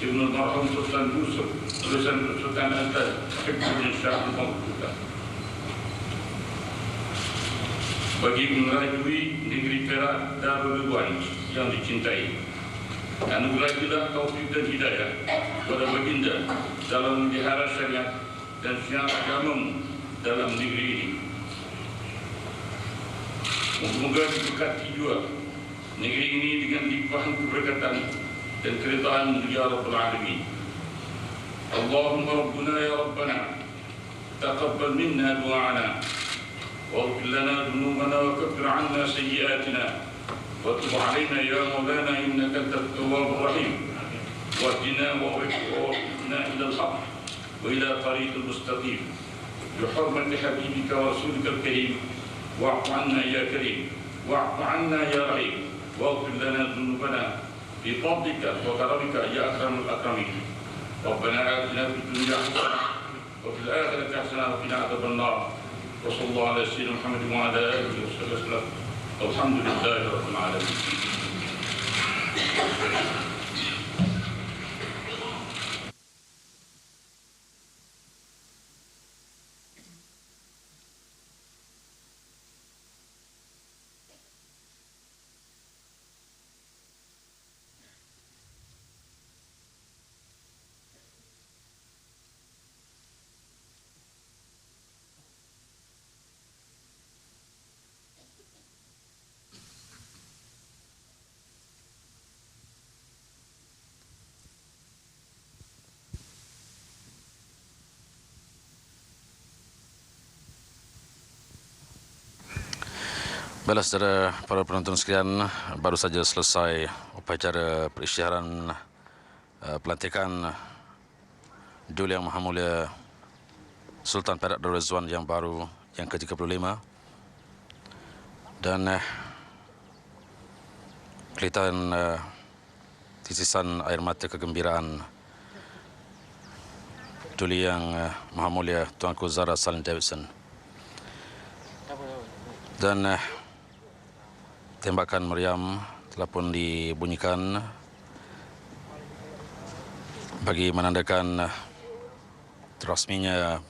Ibnu Marhum Sultan Yusuf tulisan Sultan Atas Fikirnya Syah Al-Mawkuta bagi merajui negeri Perak Darul Ridwan yang dicintai Anugerahilah taufik dan hidayah kepada baginda dalam melihara syariat dan syiar agamamu dalam negeri ini. Moga-moga diberkati juga negeri ini dengan limpahan keberkatan dan keridaan ya Rabbul Alamin. Allahumma Rabbuna ya Rabbana taqabbal minna du'ana واغفر لنا ذنوبنا وكفر عنا سيئاتنا. وتب علينا يا مولانا إنك أنت التواب الرحيم. واهدنا ووفقنا إلى الحق وإلى طريق المستقيم. بحرمة حبيبك ورسولك الكريم. واعف عنا يا كريم. واعف عنا يا رحيم. واغفر لنا ذنوبنا. بفضلك وكرمك يا اكرم الاكرمين ربنا اتنا في الدنيا حسنه وفي الاخره حسنه وقنا عذاب النار وصلى الله على سيدنا محمد وعلى اله وصحبه وسلم الحمد لله رب العالمين Baiklah saudara para penonton sekalian, baru saja selesai upacara perisytiharan uh, pelantikan Duli Yang Maha Mulia Sultan Perak Darul Rizwan yang baru yang ke-35 dan uh, kelihatan uh, titisan air mata kegembiraan Duli Yang uh, Maha Mulia Tuanku Zara Salim Davidson. Dan uh, tembakan meriam telah pun dibunyikan bagi menandakan terasminya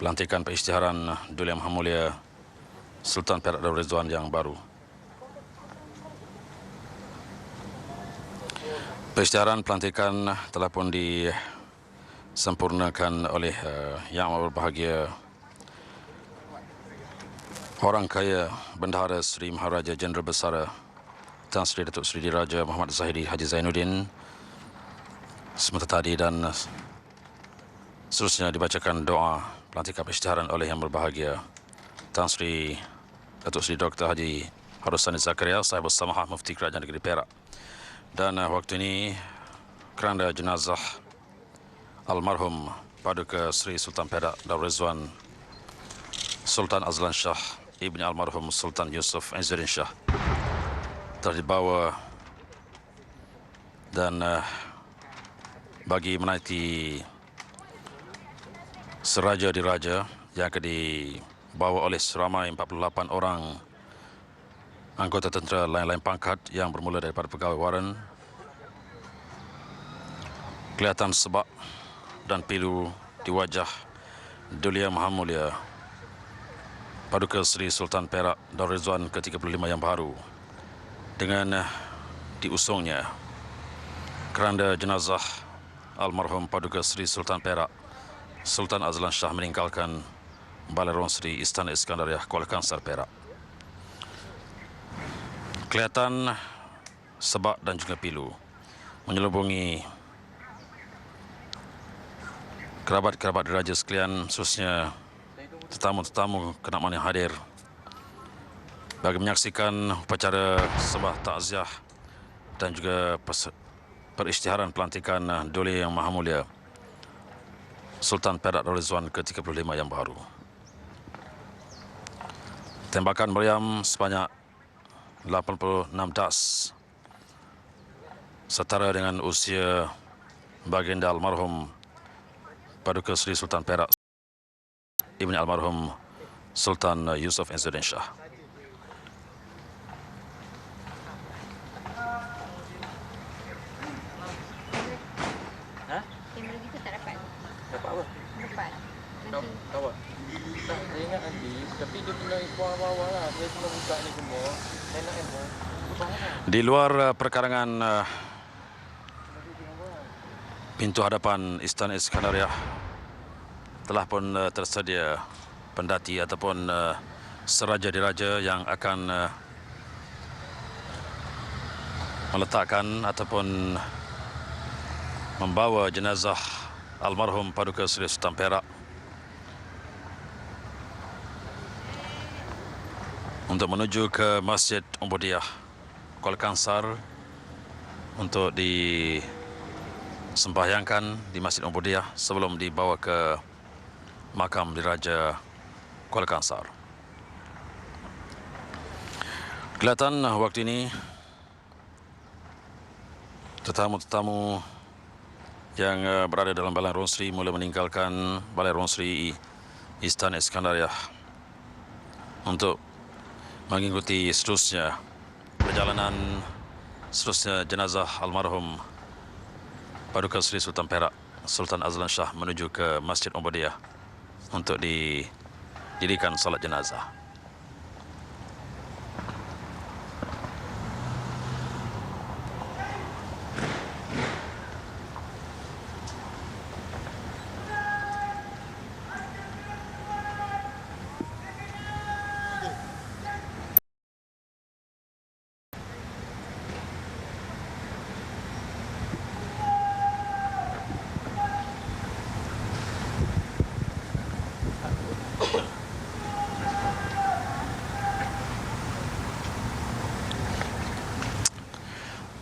pelantikan perisytiharan Duli Maha Mulia Sultan Perak Darul Rizwan yang baru. Perisytiharan pelantikan telah pun disempurnakan oleh uh, Yang Berbahagia Orang kaya Bendahara Sri Maharaja Jeneral Besar Tan Sri Datuk Sri Diraja Muhammad Zahidi Haji Zainuddin semata tadi dan seterusnya dibacakan doa pelantikan perisytiharan oleh Yang Berbahagia Tan Sri Datuk Sri Dr. Haji Harusani Zakaria Sahib Samahah Mufti Kerajaan Negeri Perak dan uh, waktu ini keranda jenazah almarhum Paduka Sri Sultan Perak Darul Rizwan Sultan Azlan Shah ibni almarhum Sultan Yusuf Izzuddin Shah telah dibawa dan uh, bagi menaiki seraja diraja yang akan dibawa oleh seramai 48 orang anggota tentera lain-lain pangkat yang bermula daripada pegawai waran. Kelihatan sebab dan pilu di wajah Duli Yang Maha Mulia Paduka Sri Sultan Perak Darul Rizwan ke-35 yang baru dengan diusungnya keranda jenazah almarhum Paduka Sri Sultan Perak Sultan Azlan Shah meninggalkan Balai Ron Sri Istana Iskandariah Kuala Kangsar Perak. Kelihatan sebab dan juga pilu menyelubungi kerabat-kerabat diraja sekalian khususnya tetamu-tetamu kenamaan yang hadir bagi menyaksikan upacara sembah takziah dan juga perisytiharan pelantikan Duli Yang Maha Mulia Sultan Perak Rizwan ke-35 yang baru. Tembakan meriam sebanyak 86 das setara dengan usia baginda almarhum Paduka Sri Sultan Perak Ibni almarhum Sultan Yusuf Izzuddin Shah. Di luar uh, perkarangan uh, pintu hadapan Istana Iskandariah telah pun uh, tersedia pendati ataupun uh, seraja diraja yang akan uh, meletakkan ataupun membawa jenazah almarhum Paduka Seri Sultan Perak untuk menuju ke Masjid Umbudiah Kuala Kangsar untuk disembahyangkan di Masjid Umbudiah sebelum dibawa ke makam diraja Kuala Kangsar. Kelihatan waktu ini tetamu-tetamu yang eh, berada dalam Balai Ronsri mula meninggalkan Balai Ronsri Istana Iskandariah untuk mengikuti seterusnya perjalanan seterusnya jenazah almarhum Paduka Seri Sultan Perak Sultan Azlan Shah menuju ke Masjid Umbadiyah untuk didirikan salat jenazah.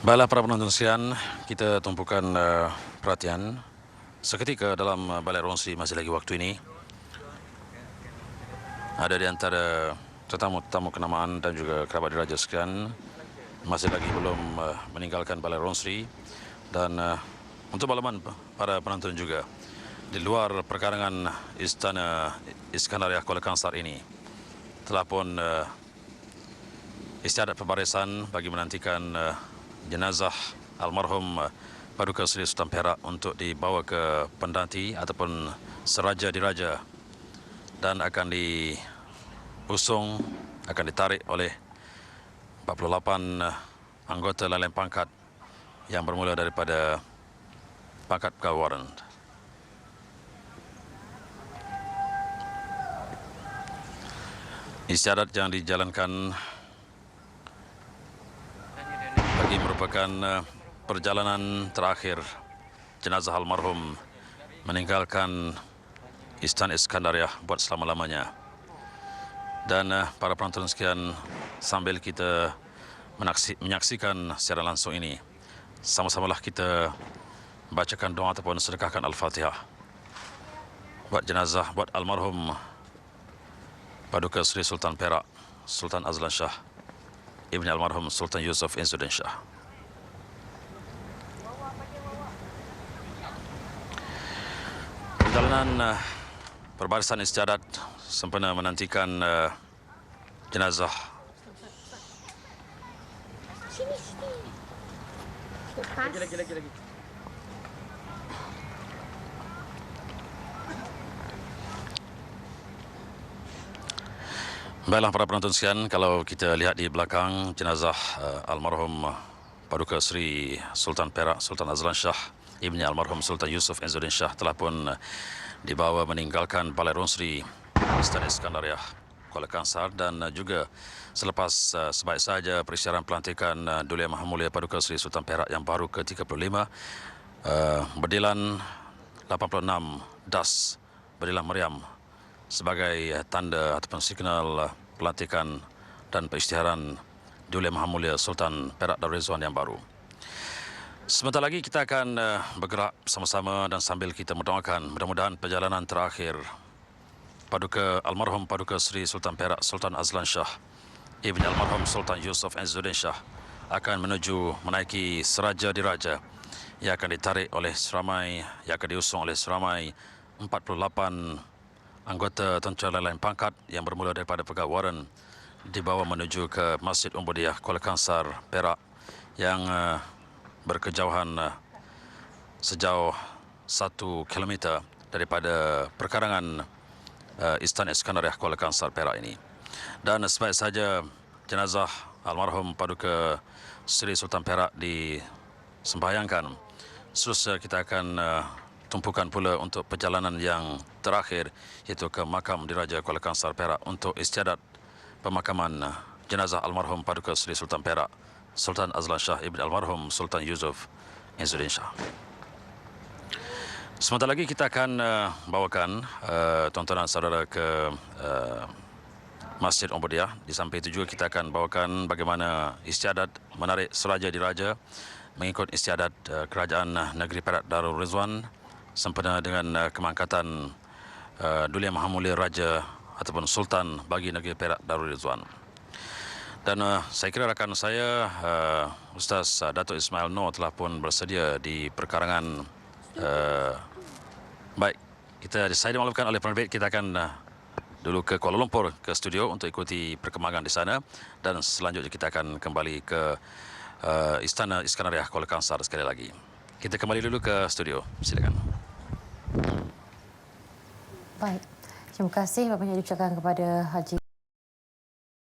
Baiklah para penonton sekalian, kita tumpukan uh, perhatian seketika dalam uh, Balai Ronsi masih lagi waktu ini. Ada di antara tetamu-tetamu kenamaan dan juga kerabat diraja sekalian masih lagi belum uh, meninggalkan Balai Ronsri dan uh, untuk makluman para penonton juga di luar perkarangan Istana Iskandariah Kuala Kangsar ini telah pun uh, istiadat pembarisan bagi menantikan uh, jenazah almarhum uh, Paduka Seri Sultan Perak untuk dibawa ke pendati ataupun seraja diraja dan akan diusung akan ditarik oleh 48 uh, anggota lain pangkat yang bermula daripada pangkat warrant. Isyarat yang dijalankan bagi merupakan uh, perjalanan terakhir jenazah almarhum meninggalkan Istana Iskandariah buat selama-lamanya. Dan uh, para penonton sekalian, sambil kita menyaksikan secara langsung ini, sama-samalah kita bacakan doa ataupun sedekahkan Al-Fatihah buat jenazah, buat almarhum Paduka Seri Sultan Perak, Sultan Azlan Shah, Ibni almarhum Sultan Yusuf Izzuddin Shah. Perjalanan uh, perbarisan istiadat sempena menantikan uh, jenazah Sini, sini. Lepas. Lagi, lagi, lagi, lagi. Baiklah para penonton sekalian, kalau kita lihat di belakang jenazah uh, almarhum Paduka Seri Sultan Perak Sultan Azlan Shah Ibni almarhum Sultan Yusuf Izzuddin Shah telah pun dibawa meninggalkan Balai Ronsri Istana Iskandariah Kuala Kangsar dan juga selepas uh, sebaik saja perisyaratan pelantikan uh, Duli Yang Maha Mulia Paduka Seri Sultan Perak yang baru ke-35 uh, berdilan 86 das berdilan meriam sebagai eh, tanda ataupun signal eh, pelantikan dan perisytiharan Duli Yang Maha Mulia Sultan Perak Darul Rizwan yang baru. Sebentar lagi kita akan eh, bergerak sama-sama dan sambil kita mendoakan mudah-mudahan perjalanan terakhir Paduka almarhum Paduka Seri Sultan Perak Sultan Azlan Shah Ibn almarhum Sultan Yusuf Izzuddin Shah akan menuju menaiki seraja diraja. Yang akan ditarik oleh seramai yang akan diusung oleh seramai 48 anggota tentera lain pangkat yang bermula daripada pegawai Warren dibawa menuju ke Masjid Umbudiyah Kuala Kangsar, Perak yang uh, berkejauhan uh, sejauh satu kilometer daripada perkarangan uh, Istana Iskandariah Kuala Kangsar Perak ini. Dan sebaik saja jenazah almarhum Paduka Seri Sultan Perak disembahyangkan, seterusnya kita akan uh, tumpukan pula untuk perjalanan yang terakhir iaitu ke makam Diraja Kuala Kangsar Perak untuk istiadat pemakaman jenazah almarhum Paduka Seri Sultan Perak Sultan Azlan Shah Ibn Almarhum Sultan Yusuf Izzuddin Shah. Sebentar lagi kita akan uh, bawakan uh, tuan-tuan dan saudara ke uh, Masjid Umbudiah. Di samping itu juga kita akan bawakan bagaimana istiadat menarik Seraja Diraja mengikut istiadat uh, Kerajaan Negeri Perak Darul Rizwan sempena dengan uh, kemangkatan uh, Duli Yang Maha Mulia Raja ataupun Sultan bagi Negeri Perak Darul Rizwan. Dan uh, saya kira rakan saya uh, Ustaz uh, Ismail Noor telah pun bersedia di perkarangan uh, baik kita saya dimaklumkan oleh penerbit kita akan uh, dulu ke Kuala Lumpur ke studio untuk ikuti perkembangan di sana dan selanjutnya kita akan kembali ke uh, Istana Iskandariah Kuala Kangsar sekali lagi. Kita kembali dulu ke studio. Silakan. Baik. Terima kasih banyak diucapkan kepada Haji